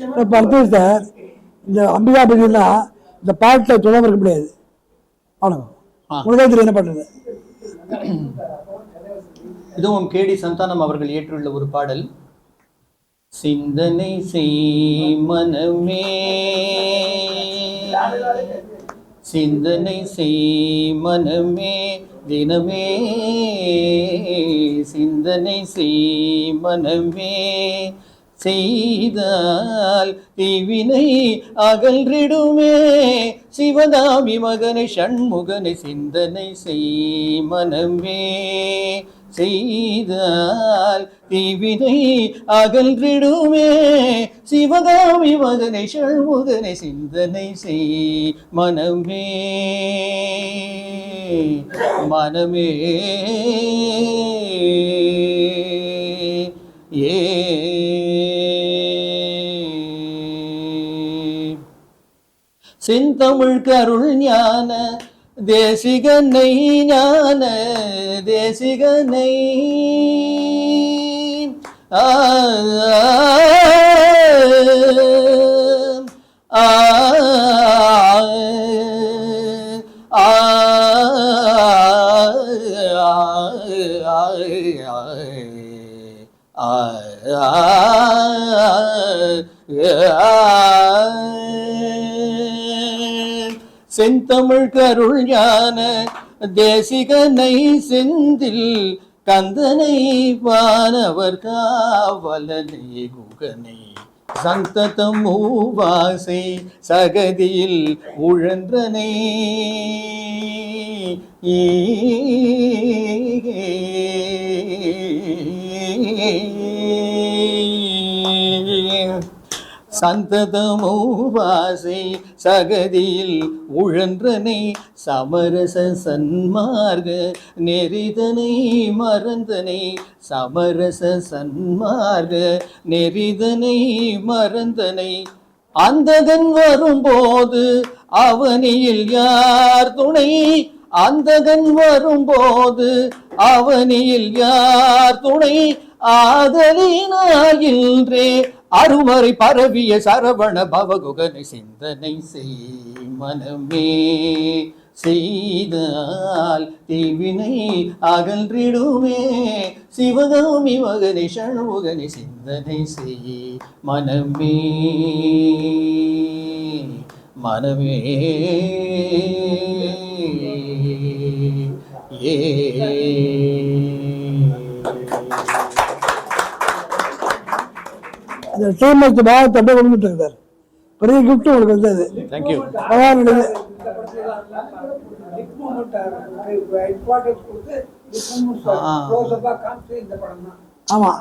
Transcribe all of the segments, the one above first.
இப்போ அடுத்தது சார் இந்த அம்பிகா பகுதினா இந்த பாட்டில் துணை இருக்க முடியாது. ஆ. உங்களுக்கே தெரியும் என்ன பண்ணுறது இதுவும் கேடி சந்தானம் அவர்கள் இயற்றியுள்ள ஒரு பாடல். சிந்தனை செய் மனமே. சிந்தனை செய் மனமே. தினமே. சிந்தனை செய் மனமே. செய்தால் தீவினை அகன்றிடுமே. சிவதாமி மகனை சண்முகனை சிந்தனை செய் மனமே. செய்தால் தீவினை அகன்றிடுமே. சிவகாமி மகனை சண்முகனை சிந்தனை செய் மனமே. மனமே. ஏ செந்தமிழ் கருள் ஞான தேசிகனை ஞான தேசிகனை ஆ ஆ ஆ செந்தமிழ் கருள் ஞான தேசிகனை செந்தில் கந்தனை வானவர் காவலனை குகனை சந்ததம் மூவாசை சகதியில் உழன்றனை. சந்ததமோ வாசை சகதியில் உழன்றனை சமரச சன்மார்க நெறிதனை மறந்தனை சமரச சன்மார்க நெறிதனை மறந்தனை. அந்தகன் வரும்போது அவனியில் யார் துணை? அந்தகன் வரும்போது அவனியில் யார் துணை? ஆதலினாயின்றே அருமறை பரவிய சரவண பவகுகனை சிந்தனை செய் மனமே செய்தால் தீவினை அகன்றிடுமே. சிவகாமி மகனை சண்முகனை சிந்தனை செய் மனமே. மனமே. ஏ. அந்த ஸ்ரீமத்து பாவத்தை அப்படியே கொண்டுட்டு இருக்கார். பெரிய கிஃப்ட் உங்களுக்கு வந்தது. தேங்க்யூ பகவானுடைய இந்த இந்த ஆமாம்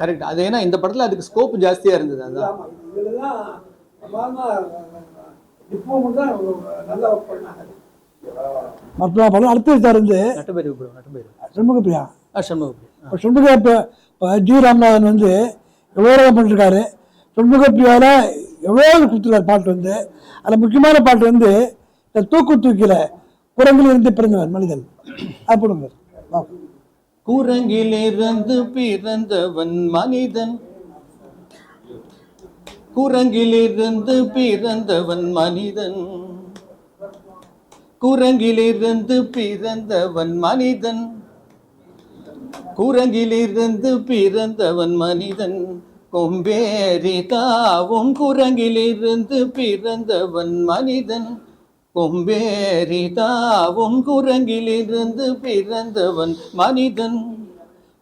கரெக்ட். அது ஏன்னா இந்த படத்துல அதுக்கு ஸ்கோப் ஜாஸ்தியா இருந்தது அதான். ஆமா. இதில் தான் மாமா லிப் மூமெண்ட் தான் நல்லா ஒர்க் பண்ணாங்க. மற்ற படம் அடுத்தது சார் வந்து. நட்டுபேரு ப்ரோ நட்டுபேரு சண்முகப்பிரியா. ஆ சண்முகப்பிரி இப்போ சண்முக இப்போ இப்போ ஜி ராமநாதன் வந்து எவ்வளோ பண்ணிருக்காரு? சண்முகப்பிரியாவில் எவ்வளோ கொடுத்துருக்காரு பாட்டு வந்து? அதில் முக்கியமான பாட்டு வந்து இந்த தூக்கு தூக்கில குரங்கில் இருந்து பிறந்தவன் மனிதன். அது போடுங்க. குரங்கிலிருந்து பிறந்தவன் மனிதன். குரங்கிலிருந்து பிறந்தவன் மனிதன். குரங்கிலிருந்து பிறந்தவன் மனிதன். குரங்கிலிருந்து பிறந்தவன் மனிதன். கொம்பேறி தாவும் குரங்கிலிருந்து பிறந்தவன் மனிதன். கொம்பேறி தாவும் குரங்கிலிருந்து பிறந்தவன் மனிதன்.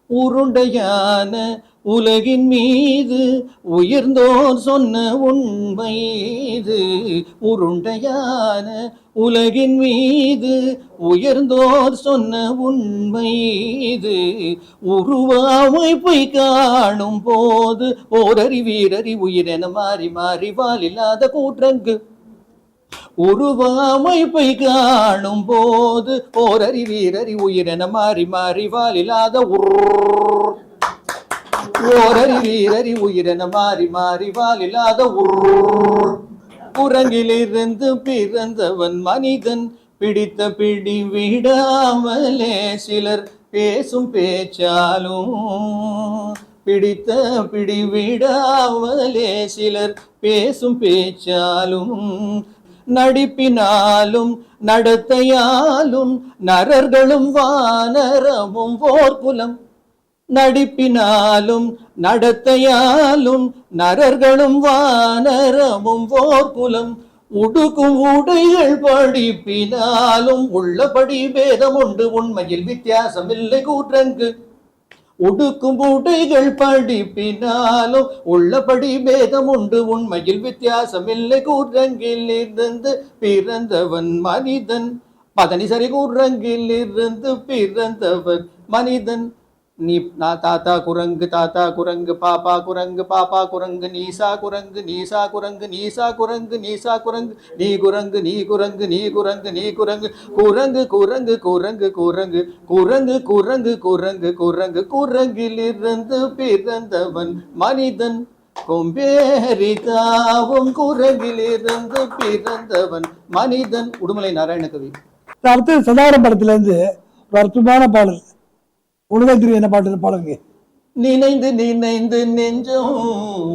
உருண்டையான உலகின் மீது உயர்ந்தோர் சொன்ன உண்மை இது. உருண்டையான உலகின் மீது உயர்ந்தோர் சொன்ன உண்மை இது உருவாமைப்பை காணும் போது ஓரறி வீரறி உயிரென மாறி மாறி வாலில்லாத கூற்றங்கு. உருவாமைப்பை காணும் போது ஓரறி வீரறி உயிரென மாறி மாறி வாலில்லாத உர். ஓரறி வீரறி உயிரென மாறி மாறி வாலில்லாத உர். குரங்கிலிருந்து பிறந்தவன் மனிதன். பிடித்த பிடி விடாமலே சிலர் பேசும் பேச்சாலும். பிடித்த பிடி விடாமலே சிலர் பேசும் பேச்சாலும். நடிப்பினாலும் நடத்தையாலும் நரர்களும் வானரமும் போர்க்குலம் நடிப்பினாலும் நடத்தையாலும் நரர்களும் வானரமும் போர்க்குலம் உடுக்கும் உடைகள் படிப்பினாலும் உள்ளபடி பேதம் உண்டு உண்மையில் வித்தியாசம் இல்லை கூற்றங்கு. உடுக்கும் உடைகள் படிப்பினாலும் உள்ளபடி பேதம் உண்டு உண்மையில் வித்தியாசம் இல்லை கூற்றங்கில் இருந்து பிறந்தவன் மனிதன். பதனி சரி கூற்றங்கில் இருந்து பிறந்தவன் மனிதன். நீ நா தாத்தா குரங்கு தாத்தா குரங்கு பாப்பா குரங்கு பாப்பா குரங்கு நீசா குரங்கு நீசா குரங்கு நீசா குரங்கு நீசா குரங்கு நீ குரங்கு நீ குரங்கு நீ குரங்கு நீ குரங்கு குரங்கு குரங்கு குரங்கு குரங்கு குரங்கு குரங்கு குரங்கு குரங்கு குரங்கிலிருந்து பிறந்தவன் மனிதன். கொம்பேரிதாவும் குரங்கிலிருந்து பிறந்தவன் மனிதன். உடுமலை நாராயண கவி அடுத்து சதாரம் படத்துல இருந்து ஒரு அற்புதமான பாடல். உனதான் தெரியும் என்ன பாட்டு பாடுங்க நினைந்து நினைந்து நெஞ்சம்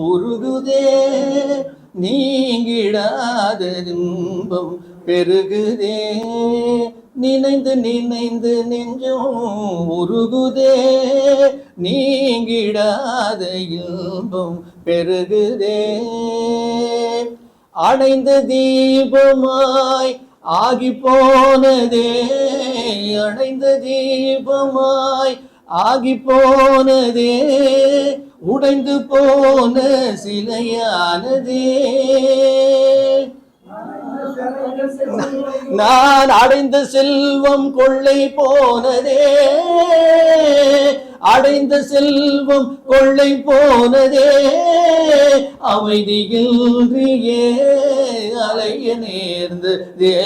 உருகுதே நீங்கிடாத இன்பம் பெருகுதே. நினைந்து நினைந்து நெஞ்சும் உருகுதே நீங்கிடாத இன்பம் பெருகுதே. அடைந்த தீபமாய் ஆகி போனதே அடைந்த தீபமாய் ஆகி போனதே உடைந்து போன சிலையானதே. நான் அடைந்த செல்வம் கொள்ளை போனதே. அடைந்த செல்வம் கொள்ளை போனதே. அமைதியின்றியே அலைய நேர்ந்ததே.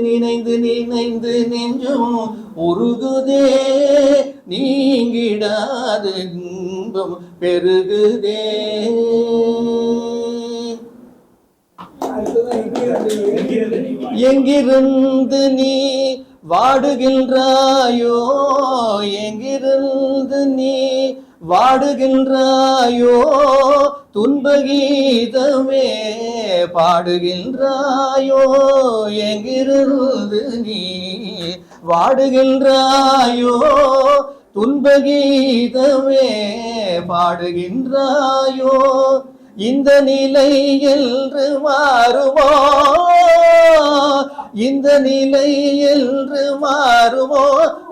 நினைந்து நினைந்து நெஞ்சும் உருகுதே. நீங்கிடாது இன்பம் பெருகுதே. எங்கிருந்து நீ வாடுகின்றாயோ? எங்கிருந்து நீ வாடுகின்றாயோ? துன்பகீதமே பாடுகின்றாயோ? எங்கிருந்து நீ வாடுகின்றாயோ? துன்பகீதமே பாடுகின்றாயோ? இந்த நிலை என்று மாறுமோ? இந்த நிலை என்று மாறுமோ?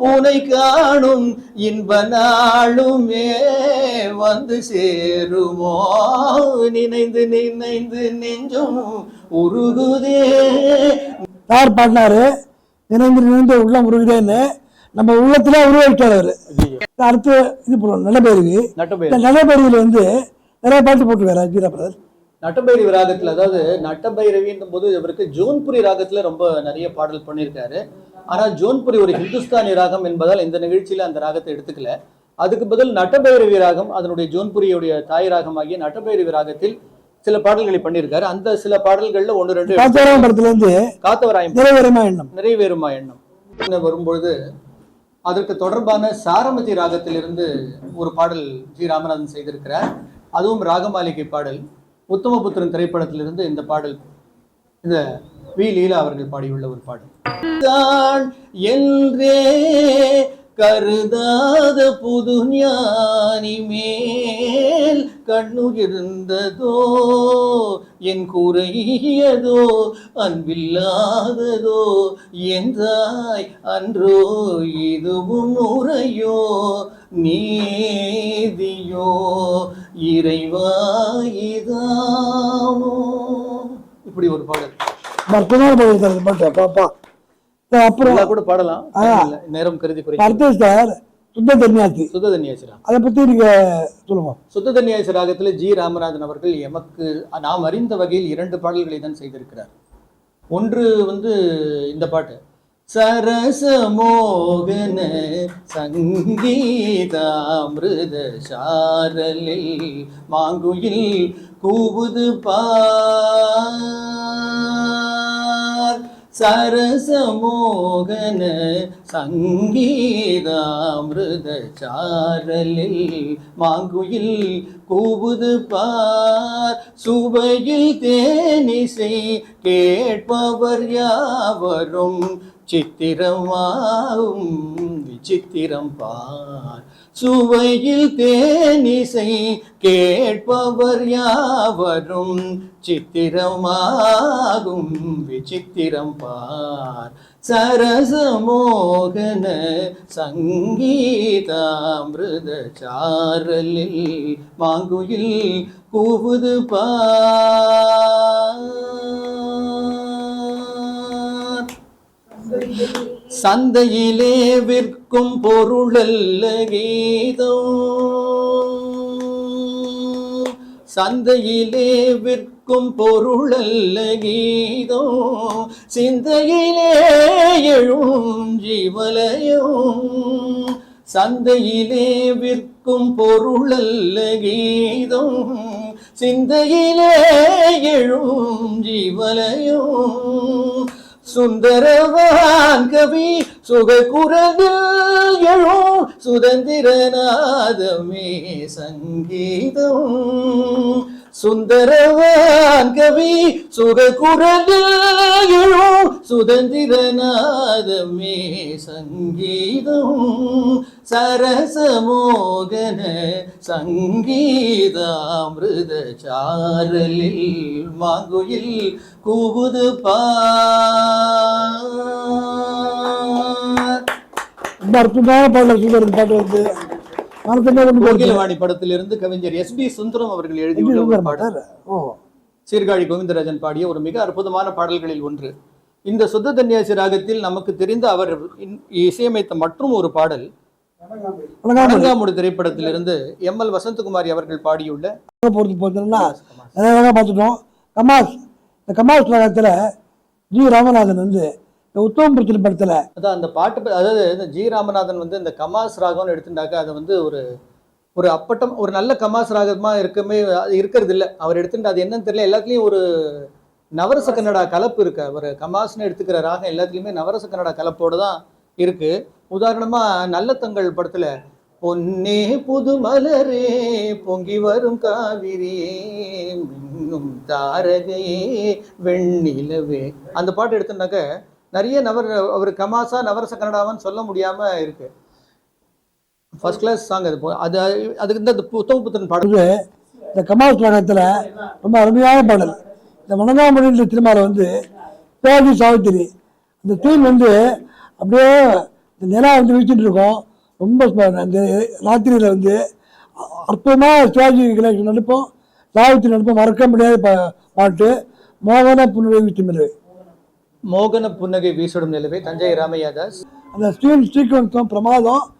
உனை காணும் இன்ப நாளுமே வந்து சேருமோ? நினைந்து நினைந்து நெஞ்சும் உருகுதே. யார் பாடினாரு நினைந்து நினைந்து உள்ளம் உருகுதேன்னு நம்ம உள்ளத்துல உருவாக்கிட்டார் அடுத்து இது போடுவோம் நல்ல பேருக்கு நல்ல பேருவில் வந்து நிறைய பாட்டு போட்டுருக்காரு அஜீரா பிரதர் நட்டபைரவி ராகத்துல அதாவது நட்டபைரவின்ற போது இவருக்கு ஜோன்புரி ராகத்துல ரொம்ப நிறைய பாடல் பண்ணியிருக்காரு ஆனா ஜோன்புரி ஒரு ஹிந்துஸ்தானி ராகம் என்பதால் இந்த நிகழ்ச்சியில அந்த ராகத்தை எடுத்துக்கல. அதுக்கு பதில் நட்டபைரவி ராகம் அதனுடைய ஜோன்புரியுடைய தாய் ராகமாகிய நட்டபைரவி ராகத்தில் சில பாடல்களை பண்ணியிருக்காரு அந்த சில பாடல்கள்ல ஒன்று ரெண்டு காத்தாரம் படத்துல இருந்து காத்தவராயம். நிறைவேறமா எண்ணம். நிறைவேறுமா எண்ணம். வரும்பொழுது அதற்கு தொடர்பான சாரமதி ராகத்திலிருந்து ஒரு பாடல் ஜி. ராமநாதன் செய்திருக்கிறார். அதுவும் ராகமாளிகை பாடல் உத்தமபுத்திரன் திரைப்படத்திலிருந்து இந்த பாடல் இந்த வி. லீலா அவர்கள் பாடியுள்ள ஒரு பாடல். தான் என்றே கருதாத புது ஞானி மேல் கண்ணுகிருந்ததோ என் குறையதோ அன்பில்லாததோ என்றாய் அன்றோ இதுவும் உரையோ நீதியோ இறைவாயிதாமோ இப்படி ஒரு பாடல். அற்புதமான பாடல் பாட்டு பாப்பா. அப்புறம் கூட பாடலாம். நேரம் கருதி குறை அடுத்தது சார் சுத்த தன்யாசி. சுத்த தன்யாசிரா. அதை பத்தி நீங்க சொல்லுங்க. சுத்த தன்யாசி ராகத்துல ஜி. ராமராஜன் அவர்கள் எமக்கு நாம் அறிந்த வகையில் இரண்டு பாடல்களை தான் செய்திருக்கிறார். ஒன்று வந்து இந்த பாட்டு. சரசமோகன சங்கீதாமிருத சாரலில் மாங்குயில் கூவுது பார். சரசமோகன சங்கீதாமிருத சாரலில் மாங்குயில் கூவுது பார். சுவையில் தேனிசை கேட்பவர் யாவரும். சித்திரமாகும் விசித்திரம் பார். சுவையில் தேனிசை கேட்பவர் யாவரும் சித்திரமாகும் விசித்திரம் பார். சரசமோகன சங்கீதாமிருத சாரலில் மாங்குயில் கூவுது பார். சந்தையிலே விற்கும் பொருளல்ல கீதம். சந்தையிலே விற்கும் பொருளல்ல கீதம். சிந்தையிலே எழும் ஜீவலயம். சந்தையிலே விற்கும் பொருளல்ல கீதம். சிந்தையிலே எழும் ஜீவலயம். சுந்தரவான் கவி சுககுரலில் எழும் சுதந்திரநாதமே சங்கீதம். சுந்தரவான் கவி சுககுரலில் எழும் சுதந்திரநாதமே. சங்கீதம் சரசமோகன சங்கீதாமிருத சாரலில் மாங்குயில் கூகுது பார். ரொம்ப அற்புதமான பாடல பாட்டு வந்து வந்து கோகிலவாணி படத்திலிருந்து கவிஞர் எஸ் பி சுந்தரம் அவர்கள் எழுதியுள்ள ஒரு பாடல். சீர்காழி கோவிந்தராஜன் பாடிய ஒரு மிக அற்புதமான பாடல்களில் ஒன்று. இந்த சுத்த தன்யாசி ராகத்தில் நமக்கு தெரிந்த அவர் இசையமைத்த மற்றும் ஒரு பாடல். வணங்காமுடி திரைப்படத்திலிருந்து எம் எல் வசந்தகுமாரி அவர்கள் பாடியுள்ள பொறுத்து பார்த்தோம்னா பார்த்துட்டோம். கமாஸ் இந்த கமாஸ் ராகத்தில் ஜி ராமநாதன் வந்து இந்த உத்தமபுரத்தில் படத்தில். அதான் அந்த பாட்டு அதாவது இந்த ஜி ராமநாதன் வந்து இந்த கமாஸ் ராகம்னு எடுத்துட்டாக்கா அது வந்து ஒரு ஒரு அப்பட்டம் ஒரு நல்ல கமாஸ் ராகமாக இருக்கமே அது இருக்கிறது இல்லை அவர் எடுத்துட்டு அது என்னன்னு தெரியல. எல்லாத்துலேயும் ஒரு நவரச கன்னடா கலப்பு இருக்கு. அவர் கமாஸ்னு எடுத்துக்கிற ராகம் எல்லாத்துலேயுமே நவரச கன்னடா கலப்போடு தான் இருக்கு. உதாரணமாக நல்ல தங்கள் படத்தில் பொன்னே புது மலரே பொங்கி வரும் காவிரியே மின்னும் தாரகையே வெண்ணிலவே அந்த பாட்டு எடுத்துனாக்க நிறைய நவர் அவர் கமாசா நவரச கன்னடாவான்னு சொல்ல முடியாம இருக்கு. ஃபர்ஸ்ட் கிளாஸ் சாங் அது. அது அதுக்கு இந்த புத்தக புத்தன் பாடல். இந்த கமாஸ் ராகத்தில் ரொம்ப அருமையான பாடல். இந்த மனதாமணின்ற திருமாவில் வந்து சிவாஜி சாவித்திரி. அந்த தீம் வந்து அப்படியே இந்த நிலா வந்து வீழ்ச்சிட்டு இருக்கோம். ரொம்ப அந்த ராத்திரியில் வந்து அற்புதமாக சிவாஜி கணேசன் நடிப்போம். சாவித்திரி நடிப்போம். மறக்க முடியாத பா பாட்டு. மோகன புன்னுரை வீட்டு மோகன புன்னகை வீசிடும் நிலவே தஞ்சை ராமையா தாஸ். அந்த ஸ்டீல் சீக்வன்ஸும் பிரமாதம்.